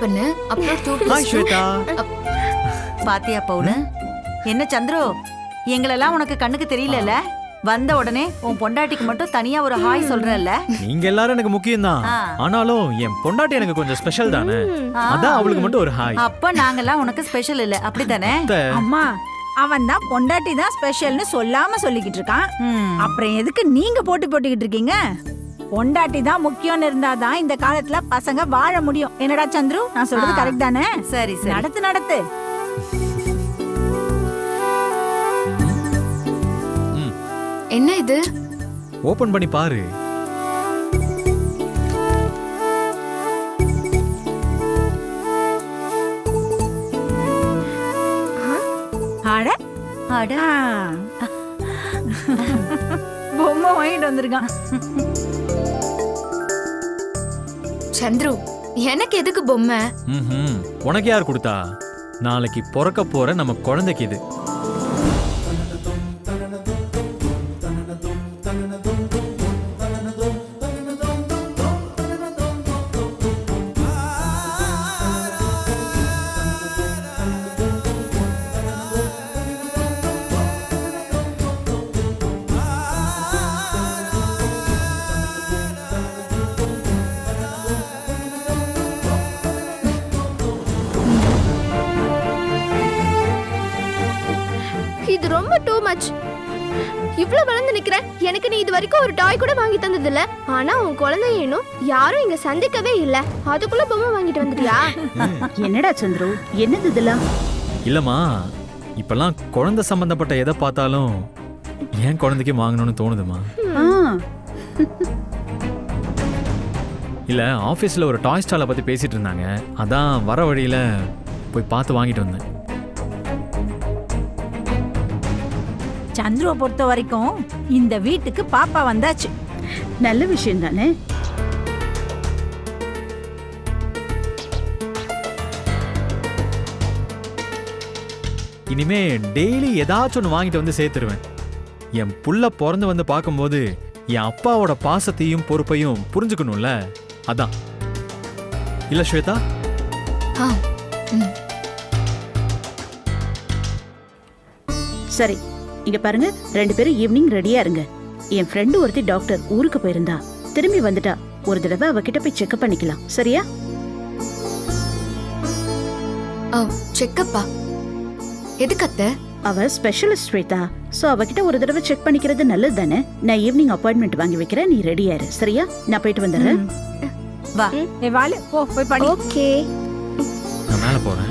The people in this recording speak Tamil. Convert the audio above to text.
பண்ணு. அப்புறம் டூ ஹாய் ஸ்வேதா. பாத்தியா பவுனு என்ன சந்துரு? எங்களெல்லாம் உனக்கு கண்ணுக்கு தெரியலல வந்த உடனே உன் பொண்டாட்டிக்கு மட்டும் தனியா ஒரு ஹாய் சொல்றல்ல? நீங்க எல்லாரும் எனக்கு முக்கியம் தான். ஆனாலும் என் பொண்டாட்டி எனக்கு கொஞ்சம் ஸ்பெஷல் தானே? அதான் அவளுக்கு மட்டும் ஒரு ஹாய் அப்ப நாங்கெல்லாம் உனக்கு ஸ்பெஷல் இல்ல. அப்படித்தானே? அத்தை, அம்மா அவன் தான் பொண்டாட்டி தான் ஸ்பெஷல்னு சொல்லாம சொல்லிக்கிட்டு இருக்கான். ம். அப்புறம் எதுக்கு நீங்க போட்டு போட்டுக்கிட்டு இருக்கீங்க? பொண்டாட்டி தான் முக்கியம்னு இருந்தாதான் இந்த காலத்துல பசங்க வாழ முடியும். என்னடா சந்துரு? நான் சொல்றது. கரெக்ட் தானே? சரி சரி. நடத்து நடத்து. என்ன இது? ஓபன் பண்ணி பாரு. அட. அட. பொம்மை வாங்கிட்டு வந்திருக்கான். சந்துரு எனக்கு எதுக்கு பொம்மை? உனக்கு யார் கொடுத்தா? நாளைக்கு பிறக்க போற நம்ம குழந்தைக்கு இது. இது ரொம்ப டூ மச் இவ்ளோ வளர்ந்து நிக்கிறேன் எனக்கு நீ இது வரைக்கும் ஒரு டாய் கூட வாங்கி தந்தது இல்ல ஆனா உன் குழந்தை இன்னும் யாரும் இங்க சந்திக்கவே இல்ல. அதுக்குள்ள பொம்மை வாங்கிட்டு வந்துட்டியா? என்னடா சந்துரு? என்னது இதெல்லாம்? இல்லம்மா இப்பெல்லாம் குழந்தை சம்பந்தப்பட்ட எதை பார்த்தாலும் ஏன் குழந்தைக்கு வாங்கணும்னு தோணுதுமா ஆ, இல்ல ஆபீஸ்ல ஒரு டாய் ஸ்டாலை பத்தி பேசிட்டு இருந்தாங்க. அதான் வர வழியில போய் பார்த்து வாங்கிட்டு வந்தேன். சந்துருவை பொறுத்த வரைக்கும் இந்த வீட்டுக்கு பாப்பா வந்தாச்சு. நல்ல விஷயம் தானே? இனிமே டெய்லி ஏதாச்சும் ஒன்று வாங்கிட்டு வந்து சேர்த்துருவேன். என் புள்ள பிறந்து வந்து பார்க்கும்போது என் அப்பாவோட பாசத்தையும் பொறுப்பையும் புரிஞ்சுக்கணும்ல? அதான். இல்ல ஸ்வேதா? சரி இங்க பாருங்க ரெண்டு பேரும் ஈவினிங் ரெடியா இருங்க. என் ஃப்ரெண்டு ஒருத்தி டாக்டர் ஊருக்கு போயிருந்தா. திரும்பி வந்துட்டா. ஒரு தடவை அவகிட்ட போய் செக்அப் பண்ணிக்கலாம். சரியா? செக்கப்பா எதுக்கு அத்தை? அவ ஸ்பெஷலிஸ்ட் ஸ்வேதா. சோ அவகிட்ட ஒரு தடவை செக் பண்ணிக்கிறது நல்லது தானே நான் ஈவினிங் அப்பாயின்மெண்ட் வாங்கி வைக்கிறேன் நீ ரெடியா இரு சரியா? நான் போயிட்டு வந்துடுறேன். வா. ஏ வாலு போ போய் படி. ஓகே நான் மேலே போறேன்.